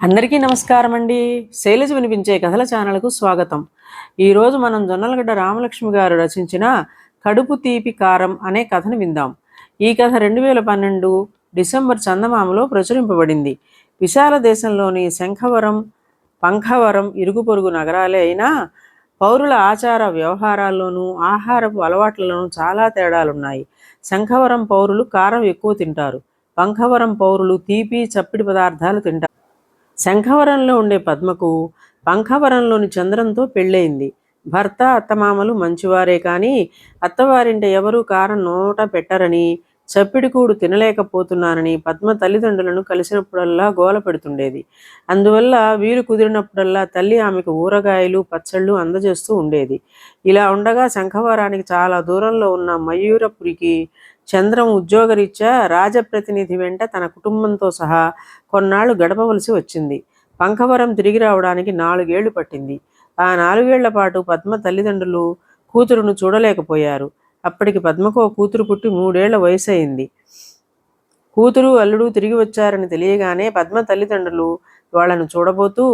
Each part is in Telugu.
అందరికీ నమస్కారం అండి. శైలజ వినిపించే కథల ఛానల్కు స్వాగతం. ఈరోజు మనం జొన్నలగడ్డ రామలక్ష్మి గారు రచించిన కడుపు తీపి కారం అనే కథను విందాం. ఈ కథ రెండు వేల పన్నెండు డిసెంబర్ చందమామలో ప్రచురింపబడింది. విశాల దేశంలోని శంఖవరం పంఖవరం ఇరుగు పొరుగు నగరాలే అయినా పౌరుల ఆచార వ్యవహారాల్లోనూ ఆహారపు అలవాట్లలోనూ చాలా తేడాలున్నాయి. శంఖవరం పౌరులు కారం ఎక్కువ తింటారు. పంఖవరం పౌరులు తీపి చప్పిడి పదార్థాలు తింటారు. శంఖవరంలో ఉండే పద్మకు పంఖవరంలోని చంద్రంతో పెళ్ళయింది. భర్త అత్తమామలు మంచివారే కానీ అత్తవారింట ఎవరూ కారం నోట పెట్టరని చప్పిడికూడు తినలేకపోతున్నానని పద్మ తల్లిదండ్రులను కలిసినప్పుడల్లా గోల పెడుతుండేది. అందువల్ల వీలు కుదిరినప్పుడల్లా తల్లి ఆమెకు ఊరగాయలు పచ్చళ్ళు అందజేస్తూ ఉండేది. ఇలా ఉండగా శంఖవరానికి చాలా దూరంలో ఉన్న మయూరపురికి చంద్రం ఉద్యోగరీత్యా రాజప్రతినిధి వెంట తన కుటుంబంతో సహా కొన్నాళ్ళు గడపవలసి వచ్చింది. పంకవరం తిరిగి రావడానికి నాలుగేళ్ళు పట్టింది. ఆ నాలుగేళ్ళ పాటు పద్మ తల్లిదండ్రులు కూతురును చూడలేకపోయారు. అప్పటికి పద్మకో కూతురు పుట్టి మూడేళ్ళ వయసు అయింది కూతురు అల్లుడు తిరిగి వచ్చారని తెలియగానే పద్మ తల్లిదండ్రులు వాళ్ళను చూడబోతూ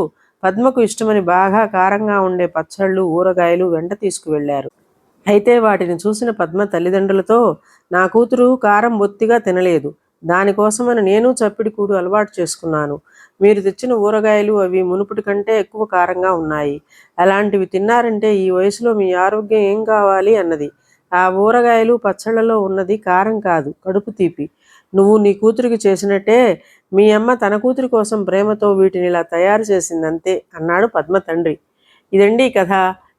పద్మకు ఇష్టమని బాగా కారంగా ఉండే పచ్చళ్ళు ఊరగాయలు వెంట తీసుకువెళ్ళారు అయితే వాటిని చూసిన పద్మ తల్లిదండ్రులతో నా కూతురు కారం బొత్తిగా తినలేదు. దానికోసమని నేను చప్పిడికూడు అలవాటు చేసుకున్నాను. మీరు తెచ్చిన ఊరగాయలు అవి మునుపటి కంటే ఎక్కువ కారంగా ఉన్నాయి. అలాంటివి తిన్నారంటే ఈ వయసులో మీ ఆరోగ్యం ఏం కావాలి అన్నది. ఆ ఊరగాయలు పచ్చళ్ళలో ఉన్నది కారం కాదు కడుపు తీపి. నువ్వు నీ కూతురికి చేసినట్టే మీ అమ్మ తన కూతురి కోసం ప్రేమతో వీటిని ఇలా తయారు చేసిందంతే అన్నాడు పద్మ తండ్రి. ఇదండి కథ.